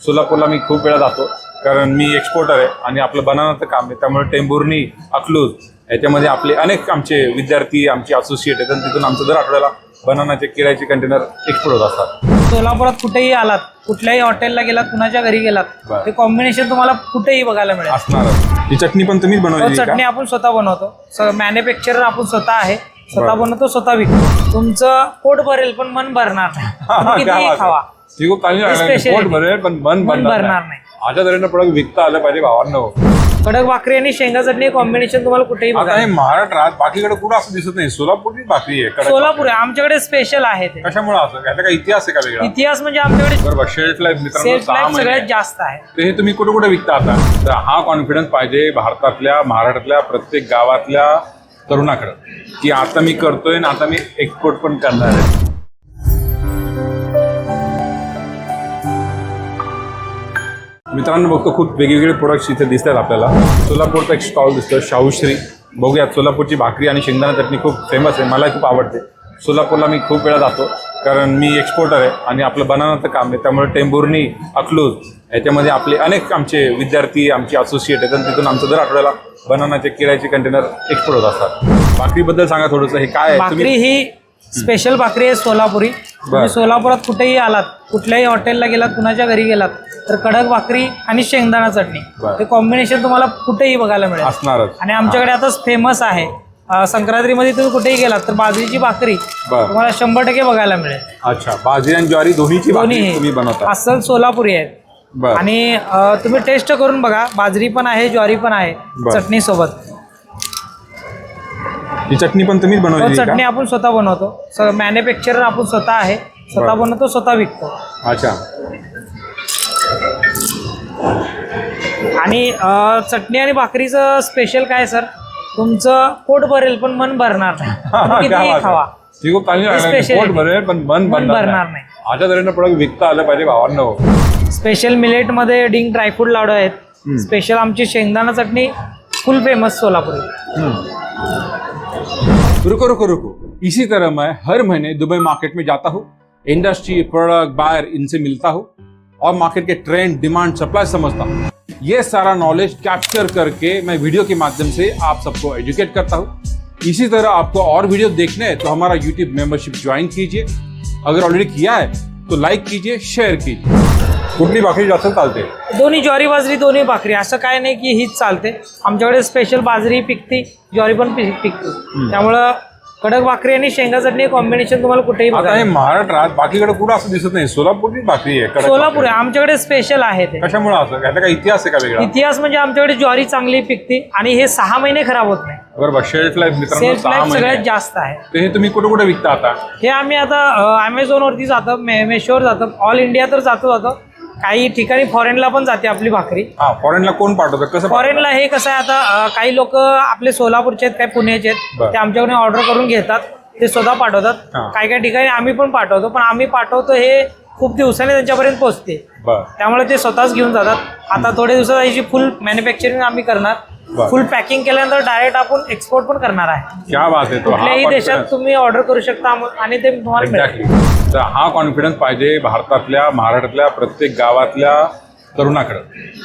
सोलापूरला मी खूप वेळा जातो कारण मी एक्सपोर्टर आहे आणि आपलं बनानाचं काम आहे. त्यामुळे टेंभुर्णी अकलूज याच्यामध्ये आपले अनेक आमचे विद्यार्थी आमचे असोसिएट आहेत आणि तिथून आमचं दर आठवड्याला बनानाचे केळ्याचे कंटेनर एक्सपोर्ट होत असतात. सोलापुरात कुठेही आलात कुठल्याही हॉटेलला गेलात कुणाच्या घरी गेलात. ते कॉम्बिनेशन तुम्हाला कुठेही बघायला मिळेल. असणार. ही चटणी पण तुम्हीच बनवली चटणी का? आपण स्वतः बनवतो. मॅन्युफॅक्चरर आपण स्वतः आहे. स्वतः. बनवतो स्वतः विकतो. तुमचं पोट भरेल पण मन भरणार बात खावा. ती खूप चांगली लागली. specialty. पोट भरेल पण मन मन भरणार भरणार नाही. अशा तऱ्हेनं प्रोडक्ट विकता आलं पाहिजे भावांनो कडक भाकरी आणि शेंगा चटणी कॉम्बिनेशन तुम्हाला कुठेही आता हे महाराष्ट्रात बाकीकडे कुठं असं दिसत नाही सोलापूरची भाकरी आहे कडक सोलापूर आहे आमच्याकडे स्पेशल आहे ते. कशामुळे असं याचा काही इतिहास आहे का वेगळा इतिहास म्हणजे आमच्याकडे बरोबर शेल्फ लाईफ मित्रांनो सेल्फ सहा लाईफ महिने सगळ्यात आहे. जास्त आहे तर हे तुम्ही कुठे कुठे विकता आता तर हा कॉन्फिडन्स पाहिजे भारतातल्या महाराष्ट्रातल्या प्रत्येक गावातल्या तरुणाकडे की आता मी करतोय आणि आता मी एक्सपोर्ट पण करणार आहे मित्रांनो बघतो खूप वेगवेगळे प्रोडक्ट्स इथे दिसतात आपल्याला. सोलापूरचा एक स्टॉल दिसतो शाहूश्री. बघूयात सोलापूरची भाकरी आणि शेंगदाणा चटणी खूप फेमस आहे मला खूप आवडते. सोलापूरला मी खूप वेळा जातो कारण मी एक्सपोर्टर आहे आणि आपलं बनानाचं काम आहे त्यामुळे टेंबुर्णी अकलूज याच्यामध्ये आपले अनेक आमचे विद्यार्थी आमचे असोसिएट आहेत आणि तिथून आमचं दर आठवड्याला बनानाचे केळ्याचे कंटेनर एक्सपोर्ट होत असतात. भाकरीबद्दल सांगा थोडंसं हे काय आहे? भाकरी तुम्ही ही स्पेशल भाकरी आहे सोलापुरी. तुम्ही सोलापुरात कुठेही आलात कुठल्याही हॉटेलला गेलात कुणाच्या घरी गेलात तर कडक भाकरी आणि शेंगदाणा चटणी. ते कॉम्बिनेशन तुम्हाला कुठेही बघायला मिळेल. असणारच. आणि आमच्याकडे आता फेमस आहे. संक्रांतीमध्ये तुम्ही कुठेही गेलात तर बाजरीची भाकरी. तुम्हाला शंभर टक्के बघायला मिळेल. अच्छा बाजरी आणि ज्वारी दोन्हीची दोन्ही. बनवता. अस्सल सोलापुरी आहेत आणि तुम्ही टेस्ट करून बघा बाजरी पण आहे ज्वारी पण आहे. चटणी सोबत ही चटणी पण तुम्हीच तो बनवली चटणी का? आपण स्वतः बनवतो. मॅन्युफॅक्चरर आपण स्वतः आहे. स्वतः बरं. बनवतो स्वतः विकतो. अच्छा. आणि अ, चटणी आणि भाकरीचं स्पेशल काय सर तुमचं पोट भरेल पण मन भरणार नाही. क्या बात खावा. आहे. ती खूप चांगली लागली. specialty. पोट भरेल पण मन मन भरणार नाही. अशा तऱ्हेनं प्रोडक्ट विकता आलं पाहिजे भावांनो. स्पेशल मिलेटमध्ये डिंक ड्रायफ्रूट लाडू आहेत. स्पेशल आमची शेंगदाणा चटणी फुल फेमस सोलापुरी. रुको रुको रुको। इसी तरह मैं हर महीने दुबई मार्केट में जाता हूँ। इंडस्ट्री प्रोडक्ट बायर इनसे मिलता हूँ और मार्केट के ट्रेंड डिमांड सप्लाई समझता हूँ। ये सारा नॉलेज कैप्चर करके मैं वीडियो के माध्यम से आप सबको एजुकेट करता हूँ। इसी तरह आपको और वीडियो देखने हैं तो हमारा यूट्यूब मेंबरशिप ज्वाइन कीजिए। अगर ऑलरेडी किया है तो लाइक कीजिए शेयर कीजिए। कुठली भाकरी जास्त चालते? दोन्ही ज्वारी बाजरी दोन्ही भाकरी. असं काय नाही की हीच चालते. आमच्याकडे स्पेशल बाजरी पिकती ज्वारी पण पि- पिकते. त्यामुळं कडक भाकरी आणि शेंगा चटणी कॉम्बिनेशन तुम्हाला कुठेही आता हे महाराष्ट्रात बाकीकडे कुठं असं दिसत नाही. सोलापूरची भाकरी आहे कडक सोलापूर. आहे. आमच्याकडे स्पेशल आहे ते. कशामुळे असं? याचा काही इतिहास आहे का वेगळा? इतिहास म्हणजे आमच्याकडे ज्वारी चांगली पिकते आणि हे सहा महिने खराब होत नाही. बरोबर शेल्फ लाईफ मित्रांनो सेल्फ सहा लाईफ महिने. सगळ्यात. जास्त आहे. तर हे तुम्ही कुठे कुठे विकता आता? हे आम्ही आता अमेझॉन वरती जातो मे मेशोवर जातो. ऑल इंडिया तर जातो जातो काही ठिकाणी फॉरेनला पण जाते आपली भाकरी. हा फॉरेनला कोण पाठवतं? कसं फॉरेनला हे कसं आहे आता अं, काही लोक आपले सोलापूरचे आहेत काही पुण्याचे आहेत बरं. ते आमच्याकडे ऑर्डर करून घेतात ते स्वतः पाठवतात. हा. काही काही ठिकाणी आम्ही पण पाठवतो पण आम्ही पाठवतो हे खूप दिवसांनी त्यांच्यापर्यंत पोहोचते. बर. त्यामुळे ते स्वतःच घेऊन जातात. आता थोड्या दिवसात याची फुल मॅन्युफॅक्चरिंग आम्ही करणार. फुल पॅकिंग केल्यानंतर डायरेक्ट आपण एक्सपोर्ट पण करणार आहे क्या बात आहे तो हा कुठल्याही देशात confidence. तुम्ही ऑर्डर करू शकता आणि ते तुम्हाला मिळेल. तर हा कॉन्फिडन्स पाहिजे भारतातल्या महाराष्ट्रातल्या प्रत्येक गावातल्या तरुणाकडे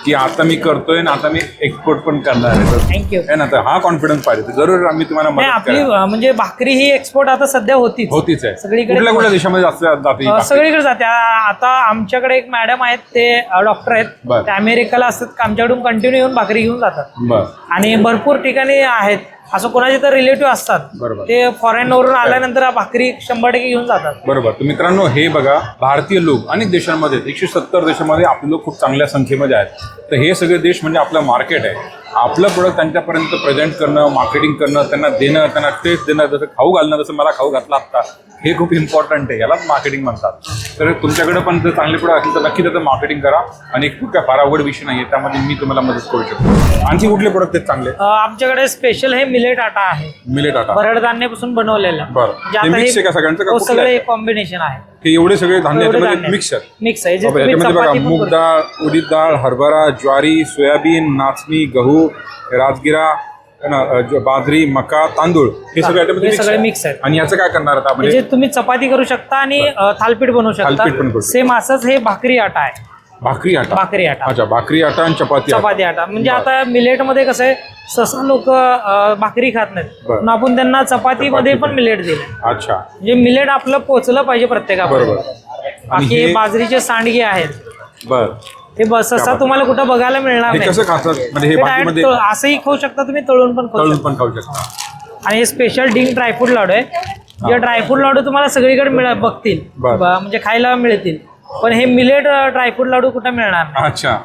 की आता मी करतोय आणि आता मी एक्सपोर्ट पण करणार आहे. थँक्यू है ना? तर हा कॉन्फिडन्स पाहिजे. जरूर आम्ही तुम्हाला नाही मदत आपली. अं, म्हणजे भाकरी ही एक्सपोर्ट आता सध्या होतीच. होतीच आहे. सगळीकडे कुठल्या कुठल्या देशामध्ये जास्त जाते ही अं, भाकरी? सगळीकडे जाते. आ- आता आमच्याकडे एक मॅडम आहेत ते डॉक्टर आहेत. बरं. ते अमेरिकेला असतात. आमच्याकडून कंटिन्यू येऊन भाकरी घेऊन जातात. बर. आणि भरपूर ठिकाणी आहेत. असं कोणाचे तर रिलेटिव्ह असतात. बरोबर. ते फॉरेन वरून आल्यानंतर भाकरी शंभर टक्के घेऊन जातात. बरोबर. तर मित्रांनो हे बघा भारतीय लोक अनेक देशांमध्ये एकशे सत्तर देशामध्ये आपले लोक खूप चांगल्या संख्येमध्ये आहेत. तर हे सगळे देश म्हणजे आपलं मार्केट आहे. आपलं प्रोडक्ट त्यांच्यापर्यंत प्रेझेंट करणं मार्केटिंग करणं त्यांना देणं त्यांना टेस्ट देणं जसं खाऊ घालणं जसं मला खाऊ घातला आता हे खूप इम्पॉर्टंट आहे यालाच मार्केटिंग म्हणतात. तर तुमच्याकडे पण जर चांगले प्रोडक्ट असेल तर नक्की त्याचं मार्केटिंग करा. आणि खूप काय फार अवघड विषय नाही आहे त्यामध्ये मी तुम्हाला मदत करू शकतो. आणखी कुठले प्रोडक्ट आहेत चांगले? आमच्याकडे स्पेशल हे मिलेट आटा आहे. मिलेट आटा. भरडधान्यापासून बनवलेलं. बरं. हे आहे का सगळ्यांचं का हो, कुठलं सगळे आहे? कॉम्बिनेशन आहे. हे एवढे सगळे धान्य एवढे याच्यामध्ये धान्य. मिक्स आहेत. मिक्स आहे. जे बाबा, तुम्ही याच्यामध्ये बघा चपाती पण मूग करू डाळ उडीद डाळ हरभरा ज्वारी सोयाबीन नाचणी गहू राजगिरा है ना, अ, जो बाजरी मका तांदूळ हे सगळे याच्यामध्ये हे mix सगळे आहे. mix आहेत. आणि याचं काय करणार आता आपण? म्हणजे तुम्ही चपाती करू शकता आणि अं, थालपीठ बनवू थालपीठ पण करू शकता. सेम असंच हे भाकरी आटा आहे. भाकरी आटा. भाकरी आटा. अच्छा भाकरी आटा आणि चपाती आटा. चपाती आटा. म्हणजे. आता मिलेटमध्ये कसं आहे ससा लोक भाकरी खात नाहीत. बरं. पण आपण त्यांना चपातीमध्ये चपाती पण मिलेट दिले. अच्छा. म्हणजे मिलेट आपलं पोचलं पाहिजे प्रत्येकापर्यंत. बरोबर. आणि बाकी हे बाजरीचे सांडगे आहेत. बर. हे बस ससा तुम्हाला कुठं बघायला मिळणार हे नाही. कसं खातात? म्हणजे हे हे direct भाकरीमध्ये तळ- असंही खाऊ शकता तुम्ही तळून पण खाऊ तळून पण खाऊ शकता. आणि हे स्पेशल डिंक ड्रायफ्रूट लाडू आहे. जे ड्रायफ्रूट लाडू तुम्हाला सगळीकडे मिळ बघतील. बरं. म्हणजे खायला मिळतील. पण हे मिलेट ड्रायफ्रूट लाडू कुठं मिळणार नाही? अच्छा.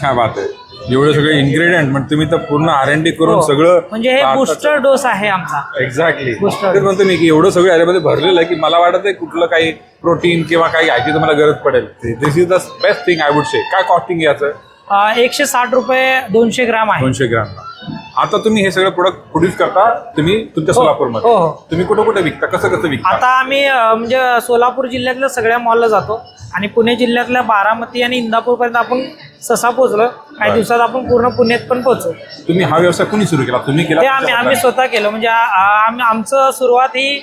काय बात आहे. एवढे सगळे इन्ग्रेडियंट म्हणजे तुम्ही तर पूर्ण आर एन डी करून हो. सगळं म्हणजे हे बुस्टर डोस आहे आमचा. एक्झॅक्टली Booster तेच म्हणतो मी की एवढं सगळं याच्यामध्ये भरलेलं आहे की मला वाटत आहे कुठलं काही प्रोटीन किंवा काही घ्यायची तुम्हाला गरज पडेल. This is the best thing I would say काय कॉस्टिंग याचं? अ, एकशे साठ रुपये दोनशे ग्राम आहे. दोनशे ग्रामला आता तुम्ही हे सगळं प्रोडक्ट प्रोड्यूस करता तुम्ही तुमच्या सोलापूरमध्ये. हो, हो. तुम्ही कुठं कुठे विकता कसं कसं विकता? आता आम्ही अ, म्हणजे सोलापूर जिल्ह्यातल्या सगळ्या मॉलला जातो आणि पुणे जिल्ह्यातल्या बारामती आणि इंदापूर पर्यंत आपण ससा पोहोचलो. काही दिवसात आपण पूर्ण पुण्यात पण पोहोचू. तुम्ही हा व्यवसाय कुणी सुरू केला? तुम्ही केला ते आम्ही आम्ही स्वतः केलं. म्हणजे आ- आ- आम्ही आमचं सुरुवात ही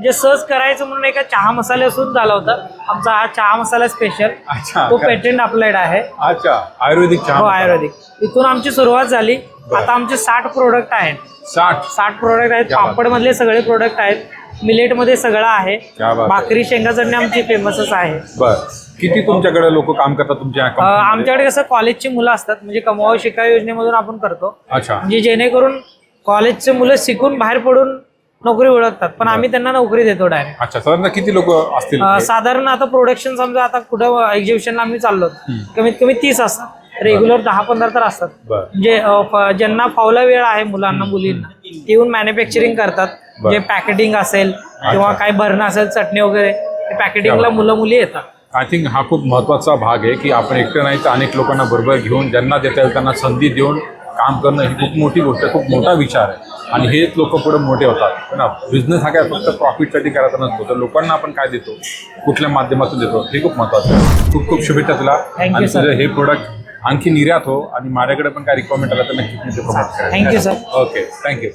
म्हणजे सहज करायचं म्हणून एका चहा मसाल्यापासून झाला होता. आमचा हा चहा मसाला स्पेशल अच्छा. तो पेटंट अप्लाइड आहे. अच्छा. आयुर्वेदिक चहा हो मसाला. आयुर्वेदिक. इथून आमची सुरुवात झाली. आता आमचे साठ प्रोडक्ट आहेत. साठ. साठ प्रोडक्ट आहेत. क्या बात. पापड मधले सगळे प्रोडक्ट आहेत. मिलेटमध्ये सगळं आहे. क्या बात आहे. भाकरी शेंगा चटणी आमची फेमसच आहे. बर. किती तुमच्याकडे लोक काम करतात तुमच्या अ, company मध्ये? आमच्याकडे कसं कॉलेजची मुलं असतात. म्हणजे कमावा शिका योजनेमधून आपण करतो. अच्छा. म्हणजे जेणेकरून कॉलेजचे मुलं शिकून बाहेर पडून नोकरी ओळखतात पण आम्ही त्यांना नोकरी देतो डायरेक्ट अच्छा साधारण किती लोक असतील? साधारण आता प्रोडक्शन समजा आता कुठं एक्झिबिशनला आम्ही चाललो कमीत कमी तीस असतात. रेग्युलर दहा पंधरा तर असतात. बर. म्हणजे अ, फ- ज्यांना फावला वेळ आहे मुलांना मुलींना ते येऊन मॅन्युफॅक्चरिंग करतात. म्हणजे पॅकेटिंग असेल किंवा काही भरणं असेल चटणी वगैरे ते पॅकेटिंगला मुलं मुली येतात. आय थिंक हा खूप महत्त्वाचा भाग आहे की आपण एकटं नाही तर अनेक लोकांना बरोबर घेऊन ज्यांना देता येईल त्यांना संधी देऊन काम करणं ही खूप मोठी गोष्ट आहे खूप मोठा विचार आहे. आणि हेच लोक पुढे मोठे होतात. ना बिझनेस हा काय फक्त प्रॉफिटसाठी करायचा नसतो तर लोकांना आपण काय देतो? कुठल्या माध्यमातून देतो? हे खूप महत्त्वाचं आहे. खूप खूप शुभेच्छा तुला. आणि. तुझं हे प्रोडक्ट आणखी निर्यात हो आणि माझ्याकडे पण काय रिक्वायरमेंट आला तर नक्कीच मी ते प्रमोट करेन. Thank you sir okay thank you